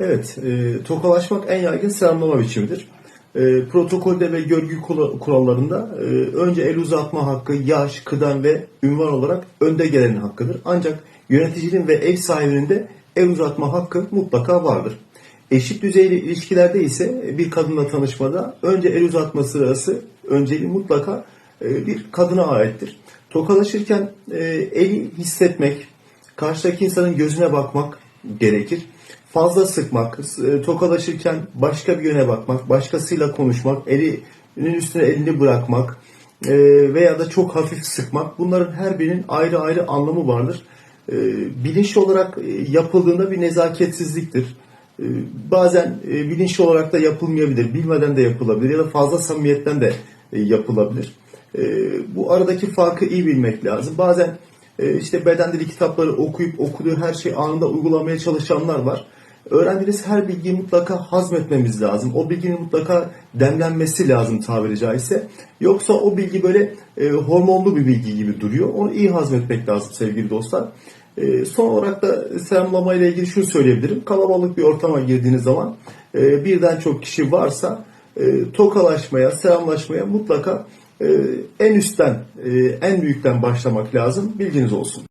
Evet, e, tokalaşmak en yaygın selamlama biçimidir. E, protokolde ve görgü kurallarında e, önce el uzatma hakkı, yaş, kıdem ve ünvan olarak önde gelenin hakkıdır. Ancak yöneticinin ve ev sahibinin de el uzatma hakkı mutlaka vardır. Eşit düzeyli ilişkilerde ise bir kadınla tanışmada önce el uzatma sırası önceliği mutlaka e, bir kadına aittir. Tokalaşırken e, eli hissetmek, karşıdaki insanın gözüne bakmak gerekir. Fazla sıkmak, e, tokalaşırken başka bir yöne bakmak, başkasıyla konuşmak, elinin üstüne elini bırakmak e, veya da çok hafif sıkmak bunların her birinin ayrı ayrı anlamı vardır. E, Bilinçli olarak yapıldığında bir nezaketsizliktir. Bazen bilinçli olarak da yapılmayabilir, bilmeden de yapılabilir ya da fazla samimiyetten de yapılabilir. Bu aradaki farkı iyi bilmek lazım. Bazen işte beden dili kitapları okuyup okuduğu her şeyi anında uygulamaya çalışanlar var. Öğrendiğiniz her bilgiyi mutlaka hazmetmemiz lazım. O bilginin mutlaka demlenmesi lazım tabiri caizse. Yoksa o bilgi böyle e, hormonlu bir bilgi gibi duruyor. Onu iyi hazmetmek lazım sevgili dostlar. E, son olarak da selamlama ile ilgili şunu söyleyebilirim. Kalabalık bir ortama girdiğiniz zaman e, birden çok kişi varsa e, tokalaşmaya, selamlaşmaya mutlaka en üstten, e, en büyükten başlamak lazım. Bilginiz olsun.